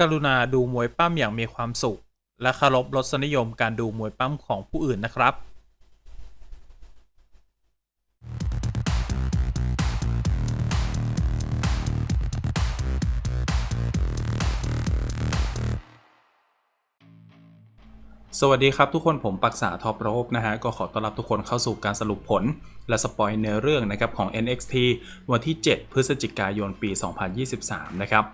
กรุณาดูมวยปั้มอย่างมีความสุข และเคารพรสนิยมการดูมวยปั้มของผู้อื่นนะครับสวัสดีครับทุกคนผมปักษาท็อปโรบนะฮะ ก็ขอต้อนรับทุกคนเข้าสู่การสรุปผล และสปอยเนื้อเรื่องนะครับของ NXT วันที่ 7 พฤศจิกายนปี 2023 นะครับ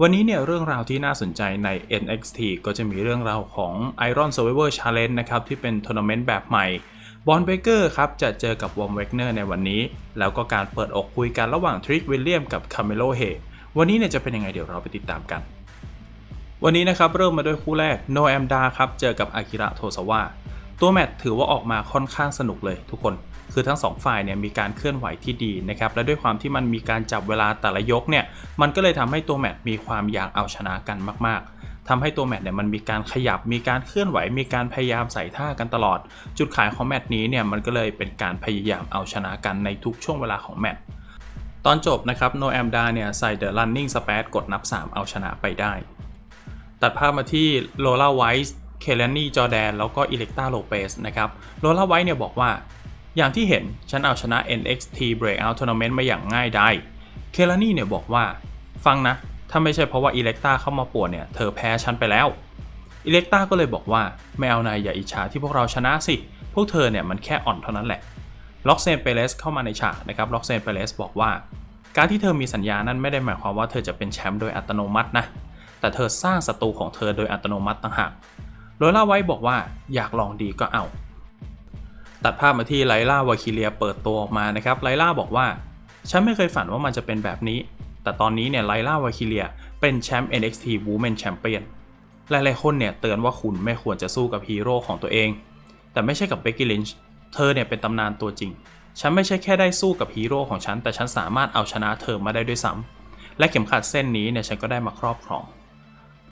วันนี้เนี่ยเรื่องราวที่น่าสนใจใน NXT ก็จะมีเรื่องราวของ Iron Survivor Challenge นะครับที่เป็นทัวร์นาเมนต์แบบใหม่บอลเบเกอร์ครับจะเจอกับวอมเวกเนอร์ในวันนี้ แล้วก็การเปิดอกคุยกันระหว่างทริกวิลเลียมกับคาเมโลเฮวันนี้เนี่ยจะเป็นยังไงเดี๋ยวเราไปติดตามกัน วันนี้นะครับเริ่มมาด้วยคู่แรกโนแอมดาครับเจอกับอากิระโทซาวะ ตัวแมตช์ถือว่าออกมาค่อนข้างสนุกเลยทุกคน คือทั้งสองฝ่ายเนี่ยมีการเคลื่อนไหวที่ดีนะครับ และด้วยความที่มันมีการจับเวลาแต่ละยกเนี่ย มันก็เลยทำให้ตัวแมตช์มีความอยากเอาชนะกันมาก ๆทำให้ตัวแมตช์เนี่ยมันมีการขยับมีการเคลื่อนไหว มีการพยายามใส่ท่ากันตลอด จุดขายของแมตช์นี้เนี่ยมันก็เลยเป็นการพยายามเอาชนะกันในทุกช่วงเวลาของแมตช์ตอนจบนะครับโนแอมดาเนี่ยใส่เดอะ running spat กดนับ 3 เอาชนะไปได้ ตัดภาพมาที่โลลาไวส์ เคเลนนี่จอแดน แล้วก็อิเล็กตาโลเปสนะครับโลลาไวส์เนี่ยบอกว่า อย่างที่เห็นฉันเอาชนะ NXT Breakout Tournament มาอย่างง่ายได้เคเลนี่เนี่ยบอกว่า ฟังนะ ถ้าไม่ใช่เพราะว่าอิเล็กตาเข้ามาปวนเนี่ย เธอแพ้ฉันไปแล้วอิเล็กตาก็เลยบอกว่าไม่เอานายอย่าอิจฉาที่พวกเราชนะสิ พวกเธอเนี่ยมันแค่อ่อนเท่านั้นแหละล็อกเซนเปเรสเข้ามาในฉากนะครับล็อกเซนเปเรสบอกว่า การที่เธอมีสัญญานั้นไม่ได้หมายความว่าเธอจะเป็นแชมป์โดยอัตโนมัตินะแต่เธอสร้างศัตรูของเธอโดยอัตโนมัติต่างหาก โรล่าไว้บอกว่าอยากลองดีก็เอา ตัดภาพมาที่ไลล่าวาคิเลียเปิดตัวออกมานะครับไลล่าบอกว่า ฉันไม่เคยฝันว่ามันจะเป็นแบบนี้ แต่ตอนนี้เนี่ยไลล่าวาคิเลียเป็นแชมป์ NXT Women Champion หลายๆคนเนี่ยเตือนว่าคุณไม่ควรจะสู้กับฮีโร่ของตัวเอง แต่ไม่ใช่กับเบกกี้ลินช์เธอเนี่ยเป็นตำนานตัวจริง ฉันไม่ใช่แค่ได้สู้กับฮีโร่ของฉัน แต่ฉันสามารถเอาชนะเธอมาได้ด้วยซ้ำและเข็มขัดเส้นนี้เนี่ยฉันก็ได้มาครอบครอง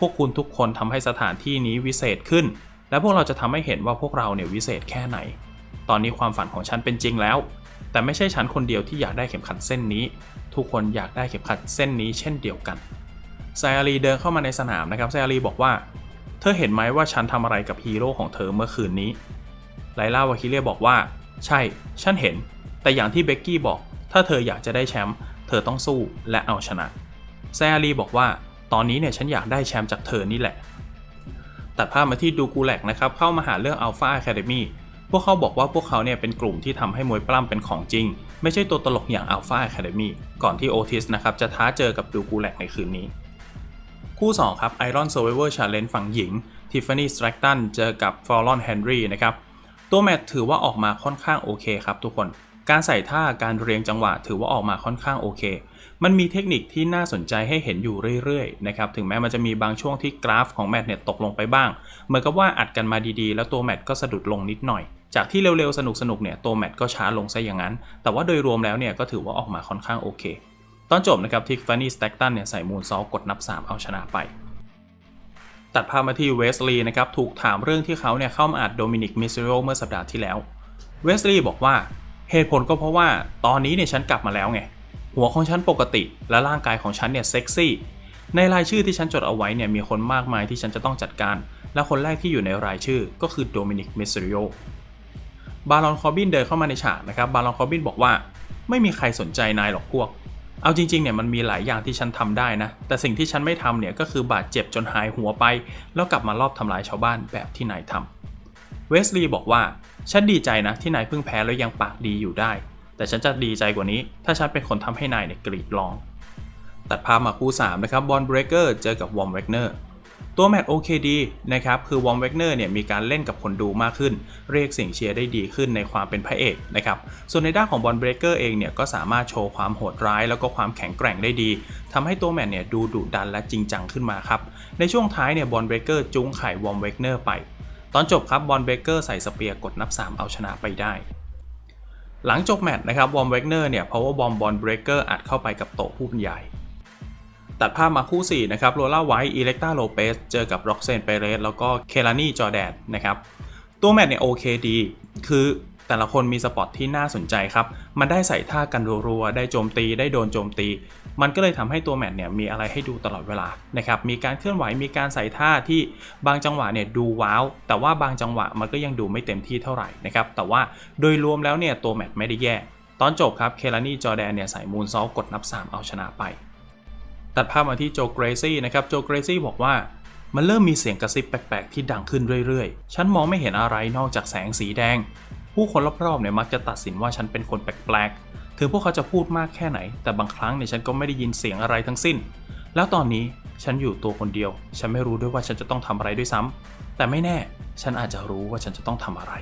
พวกคุณทุกคนทำให้สถานที่นี้วิเศษขึ้น และพวกเราจะทำให้เห็นว่าพวกเราเนี่ยวิเศษแค่ไหน ตอนนี้ความฝันของฉันเป็นจริงแล้ว แต่ไม่ใช่ฉันคนเดียวที่อยากได้เข็มขัดเส้นนี้ ทุกคนอยากได้เข็มขัดเส้นนี้เช่นเดียวกันไซอารีเดินเข้ามาในสนามนะครับไซอารีบอกว่า เธอเห็นไหมว่าฉันทำอะไรกับฮีโร่ของเธอเมื่อคืนนี้ไลล่าวาคิเลียบอกว่า ใช่ ฉันเห็น แต่อย่างที่เบกกี้บอก ถ้าเธออยากจะได้แชมป์เธอต้องสู้และเอาชนะไซอารีบอกว่า ตอนนี้เนี่ยฉันอยากได้แชมป์จากเธอนี่แหละ ตัดภาพมาที่ดูกูแลกนะครับเข้ามาหาเรื่อง Alpha Academy พวกเขาบอกว่าพวกเขาเนี่ยเป็นกลุ่มที่ทำให้มวยปล้ำเป็นของจริง ไม่ใช่ตัวตลกอย่าง Alpha Academy ก่อนที่โอทิสนะครับจะท้าเจอกับดูกูแลกในคืนนี้ คู่ 2 ครับ Iron Survivor Challenge ฝั่งหญิง Tiffany Stratton เจอกับ Fallon Henry นะครับตัวแมตช์ถือว่าออกมาค่อนข้างโอเคครับทุกคน การใส่ท่าการเรียงจังหวะถือว่าออกมาค่อนข้างโอเค มันมีเทคนิคที่น่าสนใจให้เห็นอยู่เรื่อยๆนะครับถึงแม้มันจะมีบางช่วงที่กราฟของแมตช์เนี่ยตกลงไปบ้าง เหมือนกับว่าอัดกันมาดีๆ แล้วตัวแมตช์ก็สะดุดลงนิดหน่อย จากที่เร็วๆ สนุกๆเนี่ยตัวแมตช์ก็ช้าลงซะอย่างนั้น แต่ว่าโดยรวมแล้วเนี่ยก็ถือว่าออกมาค่อนข้างโอเค ตอนจบนะครับทิฟฟานี่สแต็กตันเนี่ยใส่มูนซอกดนับ 3 เอาชนะไปตัดภาพมาที่เวสลีย์นะครับถูกถามเรื่องที่เขาเนี่ยเข้ามาอัดโดมินิกมิสซิโรเมื่อสัปดาห์ที่แล้วเวสลีย์บอกว่าเหตุผลก็เพราะว่าตอนนี้เนี่ยฉันกลับมาแล้วไง หัวของฉันปกติ และร่างกายของฉันเนี่ยเซ็กซี่ ในรายชื่อที่ฉันจดเอาไว้เนี่ยมีคนมากมายที่ฉันจะต้องจัดการ และคนแรกที่อยู่ในรายชื่อก็คือโดมินิกเมสซิโรบารอนคอร์บินเดินเข้ามาในฉากนะครับ บารอนคอร์บินบอกว่า ไม่มีใครสนใจนายหรอกพวก เอาจริงๆเนี่ยมันมีหลายอย่างที่ฉันทำได้นะ แต่สิ่งที่ฉันไม่ทำเนี่ยก็คือบาดเจ็บจนหายหัวไป แล้วกลับมารอบทำลายชาวบ้านแบบที่นายทำเวสลีย์บอกว่า ฉันดีใจนะที่นายเพิ่งแพ้แล้วยังปากดีอยู่ได้ แต่ฉันจะดีใจกว่านี้ ถ้าฉันเป็นคนทำให้นายเนี่ยกรีดร้อง ตัดภาพมาคู่ 3 นะครับบอลเบรเกอร์เจอกับวอมเวกเนอร์ตัวแมตช์โอเคดีนะครับ คือวอมเวกเนอร์เนี่ยมีการเล่นกับคนดูมากขึ้น เรียกเสียงเชียร์ได้ดีขึ้นในความเป็นพระเอกนะครับ ส่วนในด้านของบอลเบรเกอร์เองเนี่ยก็สามารถโชว์ความโหดร้าย แล้วก็ความแข็งแกร่งได้ดีทำให้ตัวแมตช์เนี่ยดูดุดันและจริงจังขึ้นมาครับ ในช่วงท้ายเนี่ยบอลเบรเกอร์จุ้งไข่วอมเวกเนอร์ไป ตอนจบครับบอลเบรเกอร์ใส่สเปียร์กดนับ 3 เอาชนะไปได้ หลังจบแมตช์นะครับวอมเวกเนอร์เนี่ยเพราะว่าบอมบอลเบรเกอร์อัดเข้าไปกับโต๊ะผู้บรรยายตัดภาพมาคู่ 4 นะครับ โรล่าไวท์อิเล็กตาโลเปส เจอกับร็อกเซนเปเรส แล้วก็เคลานี่จอแดนนะครับ ตัวแมตช์เนี่ยโอเคดี คือ แต่ละคนมีสปอตที่น่าสนใจครับ มันได้ใส่ท่ากันรัวๆ ได้โจมตี ได้โดนโจมตี มันก็เลยทำให้ตัวแมตช์เนี่ยมีอะไรให้ดูตลอดเวลานะครับ มีการเคลื่อนไหว มีการใส่ท่าที่บางจังหวะเนี่ยดูว้าว แต่ว่าบางจังหวะมันก็ยังดูไม่เต็มที่เท่าไหร่นะครับ แต่ว่าโดยรวมแล้วเนี่ยตัวแมตช์ไม่ได้แย่ ตอนจบครับเคลานี่จอแดนเนี่ยใส่มูนซอลกดนับ 3 เอาชนะไป ตัดภาพมาที่โจเกรซี่นะครับ โจเกรซี่บอกว่ามันเริ่มมีเสียงกระซิบแปลกๆ ที่ดังขึ้นเรื่อยๆ ฉันมองไม่เห็นอะไรนอกจากแสงสีแดง ผู้คนรอบๆเนี่ยมักจะตัดสินว่าฉันเป็นคนแปลกๆ ถึงพวกเขาจะพูดมากแค่ไหน แต่บางครั้งเนี่ยฉันก็ไม่ได้ยินเสียงอะไรทั้งสิ้น แล้วตอนนี้ฉันอยู่ตัวคนเดียว ฉันไม่รู้ด้วยว่าฉันจะต้องทำอะไรด้วยซ้ำแต่ไม่แน่ ฉันอาจจะรู้ว่าฉันจะต้องทำอะไร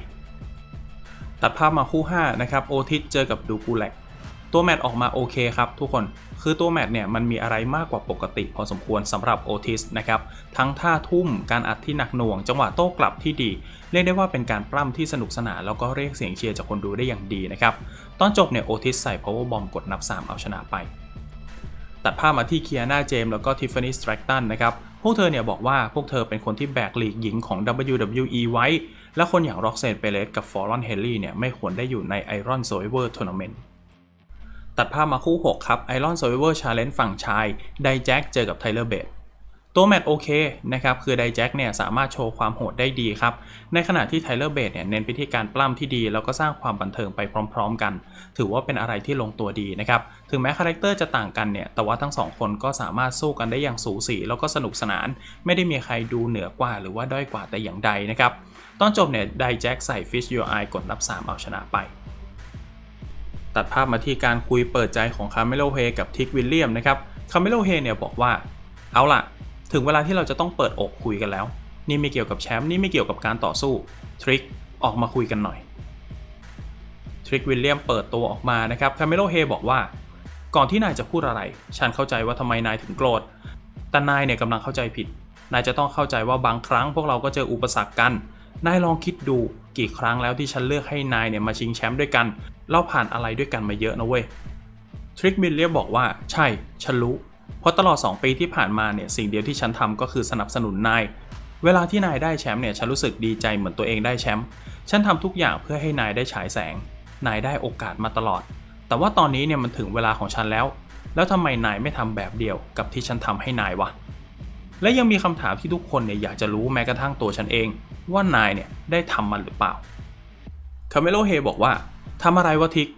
ตัดภาพมาคู่ 5 นะครับ โอทิสเจอกับดูกูแลก ตัวแมตช์ออกมาโอเคครับทุกคนคือตัวแมตช์เนี่ยมันมีอะไรมากกว่าปกติพอสมควรสำหรับโอทิสนะครับทั้งท่าทุ่มการอัดที่หนักหน่วง จังหวะโต้กลับที่ดี เรียกได้ว่าเป็นการปล้ำที่สนุกสนานแล้วก็เรียกเสียงเชียร์จากคนดูได้อย่างดีนะครับตอนจบเนี่ยโอทิสใส่ power bomb กดนับ 3 เอาชนะไป ตัดภาพมาที่เคียนาเจมแล้วก็ทิฟฟานี่สแตรกตันนะครับพวกเธอเนี่ยบอกว่าพวกเธอเป็นคนที่แบกลีกหญิงของ WWE ไว้ และคนอย่างร็อกเซนเปเรสกับฟอรอนเฮนรี่เนี่ยไม่ควรได้อยู่ใน Iron Survivor Tournament ตั ตัดภาพมาคู่ 6 ครับ Iron Survivor Challenge ฝั่งชายไดแจ็คเจอกับไทเลอร์เบดตัวแมตช์โอเคนะครับ คือไดแจ็คเนี่ยสามารถโชว์ความโหดได้ดีครับ ในขณะที่ไทเลอร์เบดเนี่ยเน้นไปที่การปล้ำที่ดี แล้วก็สร้างความบันเทิงไปพร้อมๆกัน ถือว่าเป็นอะไรที่ลงตัวดีนะครับ ถึงแม้คาแรคเตอร์จะต่างกันเนี่ย แต่ว่าทั้งสองคนก็สามารถสู้กันได้อย่างสูสี แล้วก็สนุกสนาน ไม่ได้มีใครดูเหนือกว่าหรือว่าด้อยกว่าแต่อย่างใดนะครับ ตอนจบเนี่ยไดแจ็คใส่ Fish Your Eye กดนับ 3 เอาชนะไป ตัดภาพมาที่การคุยเปิดใจของคาร์เมโลเฮกับทิกวิลเลียมนะครับคาร์เมโลเฮเนี่ยบอกว่า เอาล่ะ ถึงเวลาที่เราจะต้องเปิดอกคุยกันแล้ว นี่ไม่เกี่ยวกับแชมป์นี่ไม่เกี่ยวกับการต่อสู้ทริกออกมาคุยกันหน่อยทริกวิลเลียมเปิดตัวออกมานะครับคาร์เมโลเฮบอกว่า ก่อนที่นายจะพูดอะไร ฉันเข้าใจว่าทำไมนายถึงโกรธแต่นายเนี่ยกำลังเข้าใจผิด นายจะต้องเข้าใจว่าบางครั้งพวกเราก็เจออุปสรรคกัน นายลองคิดดู กี่ครั้งแล้วที่ฉันเลือกให้นายเนี่ยมาชิงแชมป์ด้วยกัน เราผ่านอะไรด้วยกันมาเยอะนะเว้ย ทริกบิลเลียบอกว่าใช่ ฉันรู้ เพราะตลอด 2 ปีที่ผ่านมาเนี่ยสิ่งเดียวที่ฉันทำก็คือสนับสนุนนาย เวลาที่นายได้แชมป์เนี่ยฉันรู้สึกดีใจเหมือนตัวเองได้แชมป์ ฉันทำทุกอย่างเพื่อให้นายได้ฉายแสง นายได้โอกาสมาตลอด แต่ว่าตอนนี้เนี่ยมันถึงเวลาของฉันแล้ว แล้วทำไมนายไม่ทำแบบเดียวกับที่ฉันทำให้นายวะ และยังมีคำถามที่ทุกคนเนี่ยอยากจะรู้แม้กระทั่งตัวฉันเอง ว่านายเนี่ยได้ทำมันหรือเปล่าคาเมโลเฮบอกว่าทำอะไรวะทิก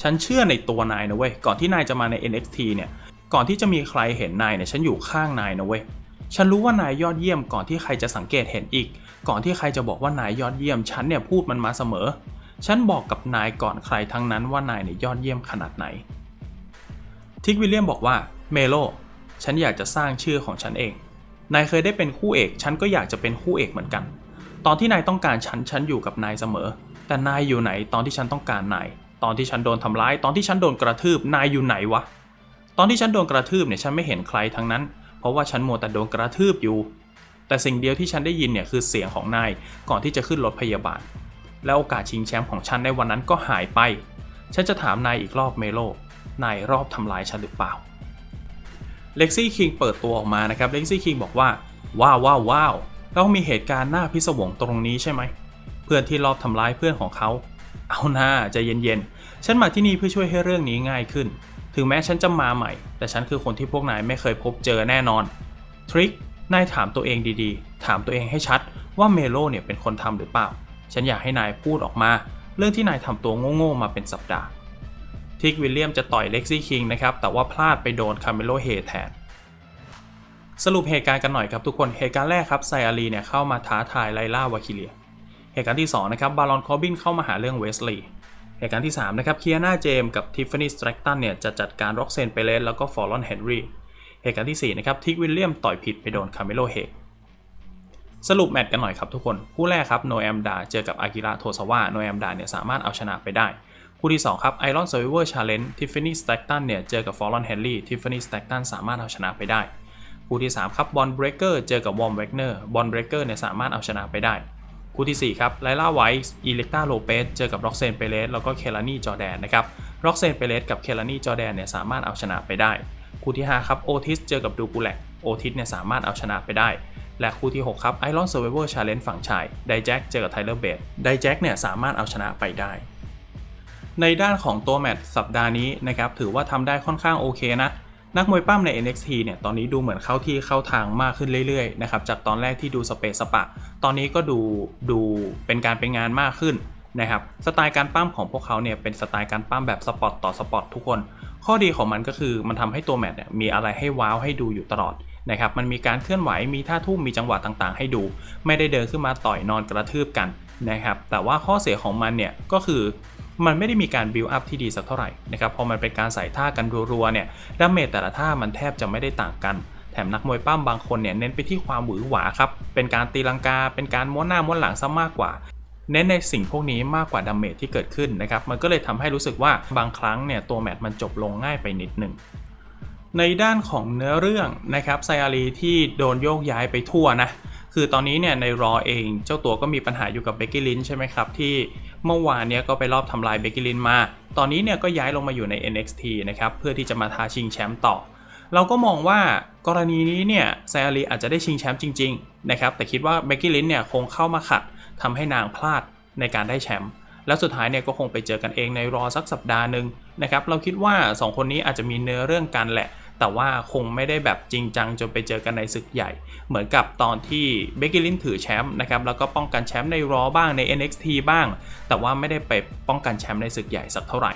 ฉันเชื่อในตัวนายนะเว้ย ก่อนที่นายจะมาใน NXT เนี่ย ก่อนที่จะมีใครเห็นนายเนี่ยฉันอยู่ข้างนายนะเว้ย ฉันรู้ว่านายยอดเยี่ยมก่อนที่ใครจะสังเกตเห็นอีก ก่อนที่ใครจะบอกว่านายยอดเยี่ยม ฉันเนี่ยพูดมันมาเสมอ ฉันบอกกับนายก่อนใครทั้งนั้นว่านายเนี่ยยอดเยี่ยมขนาดไหน ทิกวิลเลียมบอกว่าเมโล ฉันอยากจะสร้างชื่อของฉันเอง นายเคยได้เป็นคู่เอก ฉันก็อยากจะเป็นคู่เอกเหมือนกัน ตอนที่นายต้องการฉัน ฉันอยู่กับนายเสมอ แต่นายอยู่ไหนตอนที่ฉันต้องการนาย ตอนที่ฉันโดนทำร้าย ตอนที่ฉันโดนกระทืบ นายอยู่ไหนวะ ตอนที่ฉันโดนกระทืบเนี่ย ฉันไม่เห็นใครทั้งนั้น เพราะว่าฉันมัวแต่โดนกระทืบอยู่ แต่สิ่งเดียวที่ฉันได้ยินเนี่ยคือเสียงของนาย ก่อนที่จะขึ้นรถพยาบาล และโอกาสชิงแชมป์ของฉันในวันนั้นก็หายไป ฉันจะถามนายอีกรอบเมโล นายรอบทำลายฉันหรือเปล่า เล็กซี่คิงเปิดตัวออกมานะครับเล็กซี่คิงบอกว่าว้าวว้าวว้าวเรามีเหตุการณ์น่าพิศวงตรงนี้ใช่ไหม เพื่อนที่รอบทำร้ายเพื่อนของเขา เอาหน้าใจเย็นๆ ฉันมาที่นี่เพื่อช่วยให้เรื่องนี้ง่ายขึ้น ถึงแม้ฉันจะมาใหม่ แต่ฉันคือคนที่พวกนายไม่เคยพบเจอแน่นอน ทริก นายถามตัวเองดีๆ ถามตัวเองให้ชัดว่าเมโลเนี่ยเป็นคนทำหรือเปล่า ฉันอยากให้นายพูดออกมา เรื่องที่นายทำตัวโง่ๆมาเป็นสัปดาห์ ทิกวิลเลียมจะต่อยเล็กซี่คิงนะครับ แต่ว่าพลาดไปโดนคาเมโลเฮแทน สรุปเหตุการณ์กันหน่อยครับทุกคน เหตุการณ์แรกครับไซอารีเนี่ยเข้ามาท้าทายไลล่าวาคิเลีย เหตุการณ์ที่2นะครับบารอนคอบินเข้ามาหาเรื่องเวสลีย์เหตุการณ์ที่3นะครับเคียนาเจมกับทิฟฟานี่สแตรกตันเนี่ยจะจัดการร็อกเซนเปเลสแล้วก็ฟอร์ลอนเฮนรี่ เหตุการณ์ที่4นะครับทิกวิลเลียมต่อยผิดไปโดนคาเมโลเฮสรุปแมตช์กันหน่อยครับทุกคน คู่แรกครับโนแอมดาเจอกับอากิระโทซาวะโนแอมดาเนี่ยสามารถเอาชนะไปได้ คู่ที่ 2 ครับ Iron Survivor Challenge Tiffany Stratton เนี่ยเจอกับ Fallon Henry Tiffany Stratton สามารถเอาชนะไปได้ คู่ที่ 3 ครับบอลเบรกเกอร์เจอกับวอมเวกเนอร์บอลเบรกเกอร์เนี่ยสามารถเอาชนะไปได้ คู่ที่ 4 ครับไลล่าไวส์อีเล็กตาโลเปสเจอกับร็อกเซนเปเรสแล้วก็เคลานี่จอแดนนะครับร็อกเซนเปเรสกับเคลานี่จอแดนเนี่ยสามารถเอาชนะไปได้ คู่ที่ 5 ครับโอทิสเจอกับดูกูแลกโอทิสเนี่ยสามารถเอาชนะไปได้และคู่ที่ 6 ครับ Iron Survivor Challenge ฝั่งชาย ไดแจ็คเจอกับไทเลอร์เบดไดแจ็คเนี่ยสามารถเอาชนะไปได้ ในด้านของตัวแมตช์สัปดาห์นี้นะครับถือว่าทำได้ค่อนข้างโอเคนะ นักมวยปั้มใน NXT เนี่ยตอนนี้ดูเหมือนเข้าที่เข้าทางมากขึ้นเรื่อยๆนะครับจากตอนแรกที่ดูสเปซสปะ ตอนนี้ก็ดูดูเป็นการเป็นงานมากขึ้นนะครับสไตล์การปั้มของพวกเขาเนี่ยเป็นสไตล์การปั้มแบบสปอตต่อสปอตทุกคน ข้อดีของมันก็คือมันทำให้ตัวแมตช์เนี่ยมีอะไรให้ว้าวให้ดูอยู่ตลอดนะครับมันมีการเคลื่อนไหวมีท่าทุ่มมีจังหวะต่างๆ ให้ดู ไม่ได้เดินขึ้นมาต่อยนอนกระทืบกันนะครับแต่ว่าข้อเสียของมันเนี่ยก็คือ มันไม่ได้มีการบิวอัพที่ดีสักเท่าไหร่นะครับพอมันเป็นการใส่ท่ากันรัวๆเนี่ยดาเมจแต่ละท่ามันแทบจะไม่ได้ต่างกันแถมนักมวยปั้มบางคนเนี่ยเน้นไปที่ความหวือหวาครับ เป็นการตีลังกา เป็นการม้วนหน้าม้วนหลังซะมากกว่า เน้นในสิ่งพวกนี้มากกว่าดาเมจที่เกิดขึ้นนะครับ มันก็เลยทำให้รู้สึกว่าบางครั้งเนี่ยตัวแมตช์มันจบลงง่ายไปนิดหนึ่ง ในด้านของเนื้อเรื่องนะครับไซอารีที่โดนโยกย้ายไปทั่วนะ คือตอนนี้เนี่ยในรอเองเจ้าตัวก็มีปัญหาอยู่กับเบกกี้ลินใช่ไหมครับที่ เมื่อวานเนี้ยก็ไปรอบทำลายเบกกิลินมา ตอนนี้เนี่ยก็ย้ายลงมาอยู่ใน NXT นะครับ เพื่อที่จะมาท้าชิงแชมป์ต่อ เราก็มองว่ากรณีนี้เนี่ยไซอารีอาจจะได้ชิงแชมป์จริงๆนะครับ แต่คิดว่าเบกกี้ลินเนี่ยคงเข้ามาขัดทำให้นางพลาดในการได้แชมป์ แล้วสุดท้ายเนี่ยก็คงไปเจอกันเองในรอสักสัปดาห์หนึ่งนะครับ เราคิดว่า 2 คนนี้อาจจะมีเนื้อเรื่องกันแหละ แต่ว่าคงไม่ได้แบบจริงจังจนไปเจอกันในศึกใหญ่ เหมือนกับตอนที่เบกกี้ลินถือแชมป์นะครับแล้วก็ป้องกันแชมป์ในรอบ้างใน NXT บ้าง แต่ว่าไม่ได้ไปป้องกันแชมป์ในศึกใหญ่สักเท่าไหร่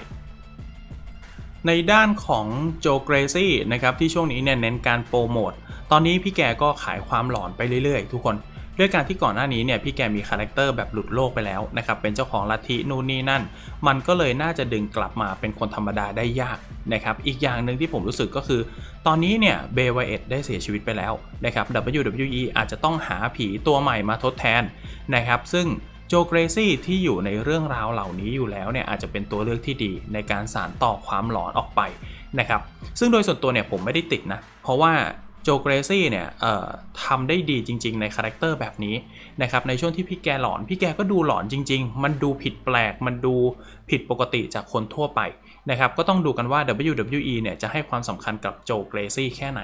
ในด้านของโจเกรซี่นะครับที่ช่วงนี้เนี่ยเน้นการโปรโมท ตอนนี้พี่แกก็ขายความหลอนไปเรื่อยๆ ทุกคน ด้วยการที่ก่อนหน้านี้เนี่ยพี่แกมีคาแรคเตอร์แบบหลุดโลกไปแล้วนะครับเป็นเจ้าของลัทธินู่นนี่นั่น มันก็เลยน่าจะดึงกลับมาเป็นคนธรรมดาได้ยากนะครับอีกอย่างหนึ่งที่ผมรู้สึกก็คือ ตอนนี้เนี่ยเบวเอ็ดได้เสียชีวิตไปแล้วนะครับ WWE อาจจะต้องหาผีตัวใหม่มาทดแทนนะครับซึ่งโจเกรซี่ที่อยู่ในเรื่องราวเหล่านี้อยู่แล้วเนี่ยอาจจะเป็นตัวเลือกที่ดีในการสานต่อความหลอนออกไปนะครับซึ่งโดยส่วนตัวเนี่ยผมไม่ได้ติดนะ เพราะว่า โจเกรซี่เนี่ยทำได้ดีจริง ๆ ในคาแรคเตอร์แบบนี้นะครับในช่วงที่พี่แกหลอน พี่แกก็ดูหลอนจริง ๆ มันดูผิดแปลก มันดูผิดปกติจากคนทั่วไปนะครับก็ต้องดูกันว่า WWE เนี่ยจะให้ความสำคัญกับโจเกรซี่แค่ไหน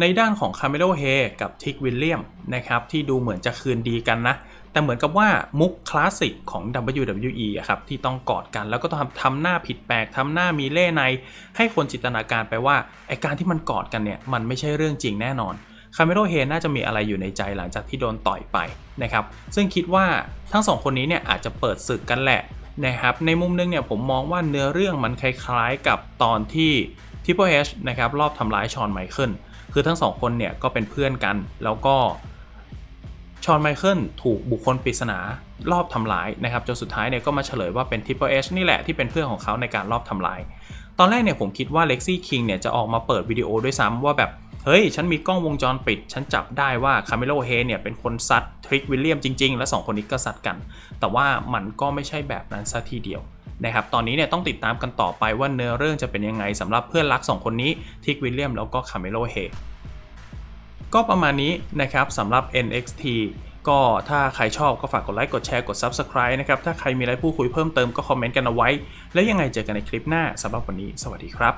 ในด้านของคาเมโลเฮกับทิกวิลเลียมนะครับที่ดูเหมือนจะคืนดีกันนะ แต่เหมือนกับว่ามุกคลาสสิกของ WWE อะครับที่ต้องกอดกันแล้วก็ทำทำหน้าผิดแปลกทำหน้ามีเล่ใน ให้คนจินตนาการไปว่าไอการที่มันกอดกันเนี่ยมันไม่ใช่เรื่องจริงแน่นอนคาเมโลเฮน่าจะมีอะไรอยู่ในใจหลังจากที่โดนต่อยไปนะครับซึ่งคิดว่าทั้งสองคนนี้เนี่ยอาจจะเปิดศึกกันแหละนะครับในมุมนึงเนี่ยผมมองว่าเนื้อเรื่องมันคล้ายๆกับตอนที่ Triple H นะครับรอบทำร้ายชอนไมเคิลคือทั้งสองคนเนี่ยก็เป็นเพื่อนกัน แล้วก็ ชอนไมเคิลถูกบุคคลปริศนารอบทำร้ายนะครับจนสุดท้ายเนี่ยก็มาเฉลยว่าเป็น Triple H นี่แหละที่เป็นเพื่อนของเขาในการรอบทำร้าย ตอนแรกเนี่ยผมคิดว่า Lexi King เนี่ยจะออกมาเปิดวิดีโอด้วยซ้ำว่าแบบ เฮ้ย ฉันมีกล้องวงจรปิด ฉันจับได้ว่าคาเมโลเฮเนี่ยเป็นคนซัดทริกวิลเลียมจริง ๆ และ 2 คนนี้ก็ซัดกัน แต่ว่ามันก็ไม่ใช่แบบนั้นซะทีเดียวนะครับตอนนี้เนี่ยต้องติดตามกันต่อไปว่าเนื้อเรื่องจะเป็นยังไงสำหรับเพื่อนรัก 2 คนนี้ทริกวิลเลียมแล้วก็คาเมโลเฮ ก็ประมาณนี้นะครับสำหรับ NXT ก็ถ้าใครชอบก็ฝากกดไลค์ กดแชร์ กด Subscribe นะครับ ถ้าใครมีอะไรพูดคุยเพิ่มเติมก็คอมเมนต์กันเอาไว้ แล้วยังไงเจอกันในคลิปหน้าสำหรับวันนี้ สวัสดีครับ